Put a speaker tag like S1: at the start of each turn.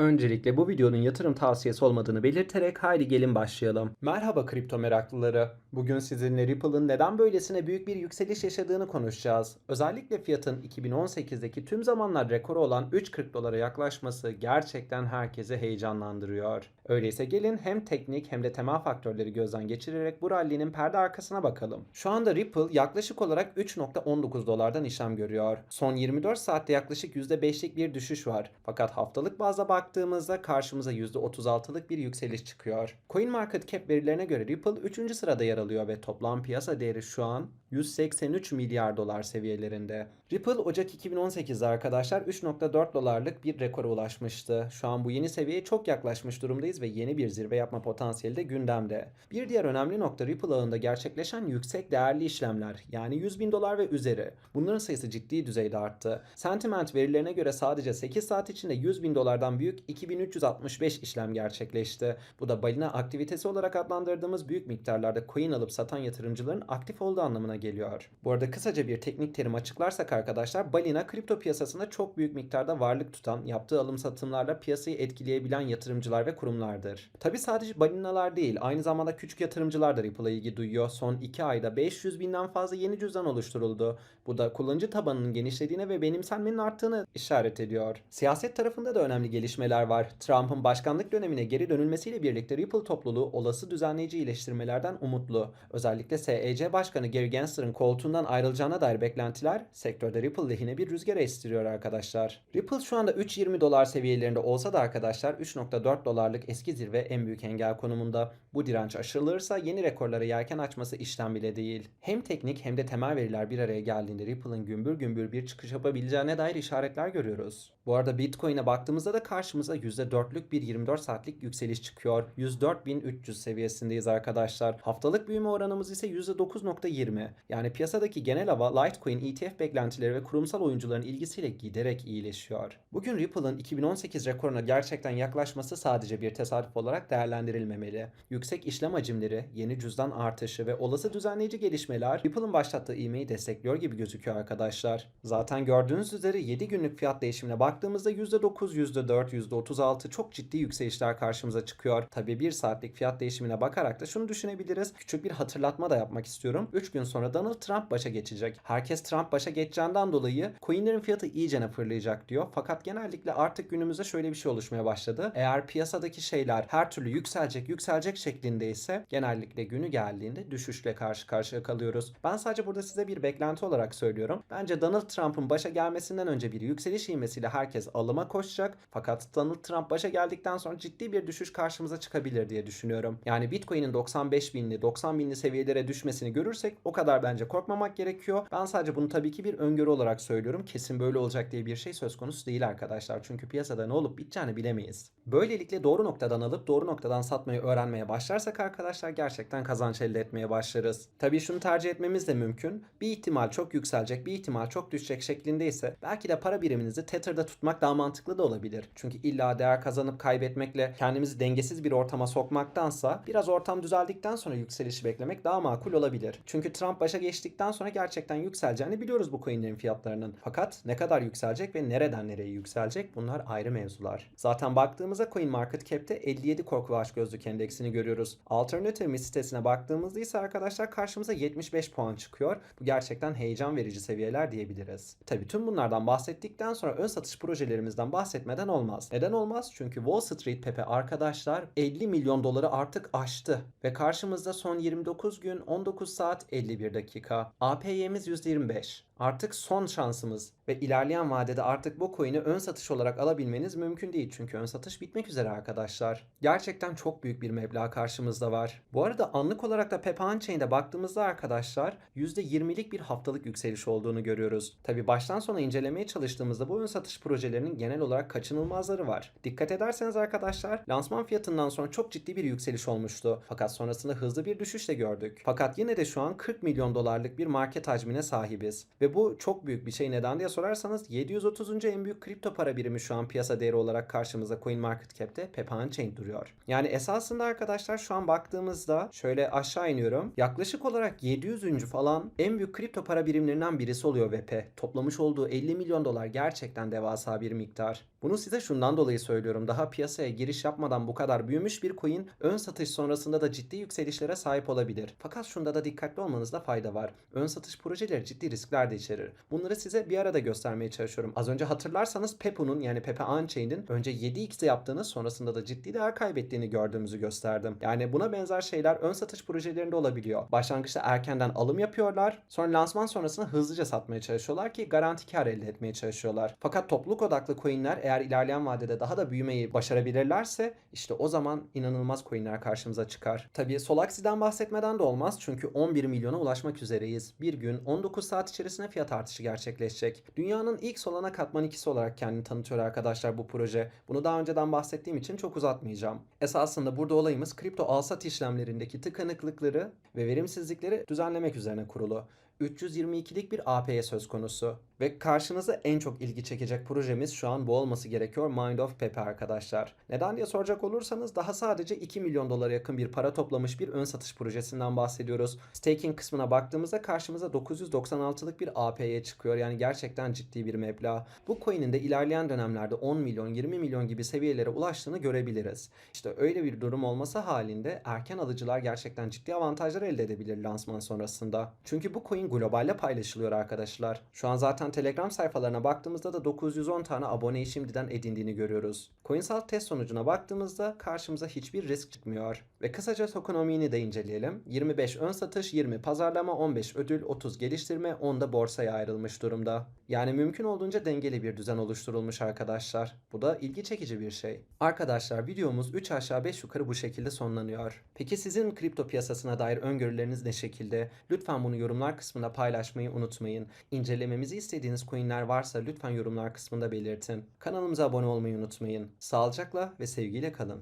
S1: Öncelikle bu videonun yatırım tavsiyesi olmadığını belirterek haydi gelin başlayalım. Merhaba kripto meraklıları. Bugün sizinle Ripple'ın neden böylesine büyük bir yükseliş yaşadığını konuşacağız. Özellikle fiyatın 2018'deki tüm zamanlar rekoru olan 3.40 dolara yaklaşması gerçekten herkesi heyecanlandırıyor. Öyleyse gelin hem teknik hem de temel faktörleri gözden geçirerek bu rally'nin perde arkasına bakalım. Şu anda Ripple yaklaşık olarak 3.19 dolardan işlem görüyor. Son 24 saatte yaklaşık %5'lik bir düşüş var. Fakat haftalık bazda baktığımızda karşımıza %36'lık bir yükseliş çıkıyor. CoinMarketCap verilerine göre Ripple 3. sırada yer alıyor ve toplam piyasa değeri şu an 183 milyar dolar seviyelerinde. Ripple Ocak 2018'de arkadaşlar 3.4 dolarlık bir rekora ulaşmıştı. Şu an bu yeni seviyeye çok yaklaşmış durumdayız ve yeni bir zirve yapma potansiyeli de gündemde. Bir diğer önemli nokta Ripple ağında gerçekleşen yüksek değerli işlemler yani 100 bin dolar ve üzeri. Bunların sayısı ciddi düzeyde arttı. Sentiment verilerine göre sadece 8 saat içinde 100 bin dolardan büyük 2365 işlem gerçekleşti. Bu da balina aktivitesi olarak adlandırdığımız büyük miktarlarda coin alıp satan yatırımcıların aktif olduğu anlamına geliyor. Bu arada kısaca bir teknik terim açıklarsak arkadaşlar balina kripto piyasasında çok büyük miktarda varlık tutan, yaptığı alım satımlarla piyasayı etkileyebilen yatırımcılar ve kurumlardır. Tabi sadece balinalar değil, aynı zamanda küçük yatırımcılar da Ripple'a ilgi duyuyor. Son 2 ayda 500 binden fazla yeni cüzdan oluşturuldu. Bu da kullanıcı tabanının genişlediğine ve benimsenmenin arttığını işaret ediyor. Siyaset tarafında da önemli gelişmeler var. Trump'ın başkanlık dönemine geri dönülmesiyle birlikte Ripple topluluğu olası düzenleyici iyileştirmelerden umutlu. Özellikle SEC Başkanı Gary Gensler'ın koltuğundan ayrılacağına dair beklentiler sektörde Ripple lehine bir rüzgar estiriyor arkadaşlar. Ripple şu anda 3.20 dolar seviyelerinde olsa da arkadaşlar 3.4 dolarlık eski zirve en büyük engel konumunda. Bu direnç aşılırsa yeni rekorlara yelken açması işlem bile değil. Hem teknik hem de temel veriler bir araya geldiğinde Ripple'ın gümbür gümbür bir çıkış yapabileceğine dair işaretler görüyoruz. Bu arada Bitcoin'e baktığımızda da karşımıza %4'lük bir 24 saatlik yükseliş çıkıyor. 104.300 seviyesindeyiz arkadaşlar. Haftalık büyüme oranımız ise %9.20. Yani piyasadaki genel hava Litecoin, ETF beklentileri ve kurumsal oyuncuların ilgisiyle giderek iyileşiyor. Bugün Ripple'ın 2018 rekoruna gerçekten yaklaşması sadece bir tesadüf olarak değerlendirilmemeli. Yüksek işlem hacimleri, yeni cüzdan artışı ve olası düzenleyici gelişmeler Ripple'ın başlattığı ivmeyi destekliyor gibi gözüküyor arkadaşlar. Zaten gördüğünüz üzere 7 günlük fiyat değişimine baktığımızda %9, %4, %36 çok ciddi yükselişler karşımıza çıkıyor. Tabii 1 saatlik fiyat değişimine bakarak da şunu düşünebiliriz. Küçük bir hatırlatma da yapmak istiyorum. 3 gün sonra Donald Trump başa geçecek. Herkes Trump başa geçeceğinden dolayı coinlerin fiyatı iyicene fırlayacak diyor. Fakat genellikle artık günümüzde şöyle bir şey oluşmaya başladı. Eğer piyasadaki şeyler her türlü yükselecek yükselecek şeklinde ise genellikle günü geldiğinde düşüşle karşı karşıya kalıyoruz. Ben sadece burada size bir beklenti olarak söylüyorum. Bence Donald Trump'ın başa gelmesinden önce bir yükseliş ivmesiyle herkes alıma koşacak. Fakat Donald Trump başa geldikten sonra ciddi bir düşüş karşımıza çıkabilir diye düşünüyorum. Yani Bitcoin'in 95 binli 90 binli seviyelere düşmesini görürsek o kadar bence korkmamak gerekiyor. Ben sadece bunu tabii ki bir öngörü olarak söylüyorum. Kesin böyle olacak diye bir şey söz konusu değil arkadaşlar. Çünkü piyasada ne olup biteceğini bilemeyiz. Böylelikle doğru noktadan alıp doğru noktadan satmayı öğrenmeye başlarsak arkadaşlar gerçekten kazanç elde etmeye başlarız. Tabii şunu tercih etmemiz de mümkün. Bir ihtimal çok yükselecek, bir ihtimal çok düşecek şeklinde ise belki de para biriminizi Tether'da tutmak daha mantıklı da olabilir. Çünkü illa değer kazanıp kaybetmekle kendimizi dengesiz bir ortama sokmaktansa biraz ortam düzeldikten sonra yükselişi beklemek daha makul olabilir. Çünkü Trump başa geçtikten sonra gerçekten yükseleceğini biliyoruz bu coinlerin fiyatlarının. Fakat ne kadar yükselecek ve nereden nereye yükselecek bunlar ayrı mevzular. Zaten baktığımızda CoinMarketCap'te 57 korku ve açgözlük endeksini görüyoruz. Alternative sitesine baktığımızda ise arkadaşlar karşımıza 75 puan çıkıyor. Bu gerçekten heyecan verici seviyeler diyebiliriz. Tabi tüm bunlardan bahsettikten sonra ön satış projelerimizden bahsetmeden olmaz. Neden olmaz? Çünkü Wall Street Pepe arkadaşlar 50 milyon doları artık aştı. Ve karşımızda son 29 gün 19 saat 51 dakika. APY'miz %25. Artık son şansımız ve ilerleyen vadede artık bu coin'i ön satış olarak alabilmeniz mümkün değil. Çünkü ön satış bitmek üzere arkadaşlar. Gerçekten çok büyük bir meblağ karşımızda var. Bu arada anlık olarak da Pepe Unchain'de baktığımızda arkadaşlar %20'lik bir haftalık yükseliş olduğunu görüyoruz. Tabi baştan sona incelemeye çalıştığımızda bu ön satış projelerinin genel olarak kaçınılmazları var. Dikkat ederseniz arkadaşlar lansman fiyatından sonra çok ciddi bir yükseliş olmuştu. Fakat sonrasında hızlı bir düşüş de gördük. Fakat yine de şu an 40 milyon dolarlık bir market hacmine sahibiz. Ve Bu çok büyük bir şey. Neden diye sorarsanız 730. en büyük kripto para birimi şu an piyasa değeri olarak karşımıza CoinMarketCap'te Pepe Unchained duruyor. Yani esasında arkadaşlar şu an baktığımızda şöyle aşağı iniyorum. Yaklaşık olarak 700. falan en büyük kripto para birimlerinden birisi oluyor VP. Toplamış olduğu 50 milyon dolar gerçekten devasa bir miktar. Bunu size şundan dolayı söylüyorum. Daha piyasaya giriş yapmadan bu kadar büyümüş bir coin ön satış sonrasında da ciddi yükselişlere sahip olabilir. Fakat şunda da dikkatli olmanızda fayda var. Ön satış projeleri ciddi riskler de içerir. Bunları size bir arada göstermeye çalışıyorum. Az önce hatırlarsanız Pepu'nun yani Pepe Unchained'in önce 7x yaptığını sonrasında da ciddi değer kaybettiğini gördüğümüzü gösterdim. Yani buna benzer şeyler ön satış projelerinde olabiliyor. Başlangıçta erkenden alım yapıyorlar. Sonra lansman sonrasında hızlıca satmaya çalışıyorlar ki garanti kar elde etmeye çalışıyorlar. Fakat topluluk odaklı coinler eğer ilerleyen vadede daha da büyümeyi başarabilirlerse işte o zaman inanılmaz coinler karşımıza çıkar. Tabii Solaxi'den bahsetmeden de olmaz çünkü 11 milyona ulaşmak üzereyiz. Bir gün 19 saat içerisinde fiyat artışı gerçekleşecek. Dünyanın ilk Solana katman ikisi olarak kendini tanıtıyor arkadaşlar bu proje. Bunu daha önceden bahsettiğim için çok uzatmayacağım. Esasında burada olayımız kripto alsat işlemlerindeki tıkanıklıkları ve verimsizlikleri düzenlemek üzerine kurulu. 322'lik bir APY söz konusu. Ve karşınıza en çok ilgi çekecek projemiz şu an bu olması gerekiyor Mind of Pepe arkadaşlar. Neden diye soracak olursanız daha sadece 2 milyon dolara yakın bir para toplamış bir ön satış projesinden bahsediyoruz. Staking kısmına baktığımızda karşımıza 996'lık bir APY çıkıyor. Yani gerçekten ciddi bir meblağ. Bu coin'in de ilerleyen dönemlerde 10 milyon 20 milyon gibi seviyelere ulaştığını görebiliriz. İşte öyle bir durum olması halinde erken alıcılar gerçekten ciddi avantajlar elde edebilir lansman sonrasında. Çünkü bu coin globalde paylaşılıyor arkadaşlar. Şu an zaten Telegram sayfalarına baktığımızda da 910 tane aboneyi şimdiden edindiğini görüyoruz. CoinSalt test sonucuna baktığımızda karşımıza hiçbir risk çıkmıyor. Ve kısaca tokenomiğini de inceleyelim. 25 ön satış, 20 pazarlama, 15 ödül, 30 geliştirme, 10 da borsaya ayrılmış durumda. Yani mümkün olduğunca dengeli bir düzen oluşturulmuş arkadaşlar. Bu da ilgi çekici bir şey. Arkadaşlar videomuz 3 aşağı 5 yukarı bu şekilde sonlanıyor. Peki sizin kripto piyasasına dair öngörüleriniz ne şekilde? Lütfen bunu yorumlar kısmında paylaşmayı unutmayın. İncelememizi istediğiniz coinler varsa lütfen yorumlar kısmında belirtin. Kanalımıza abone olmayı unutmayın. Sağlıcakla ve sevgiyle kalın.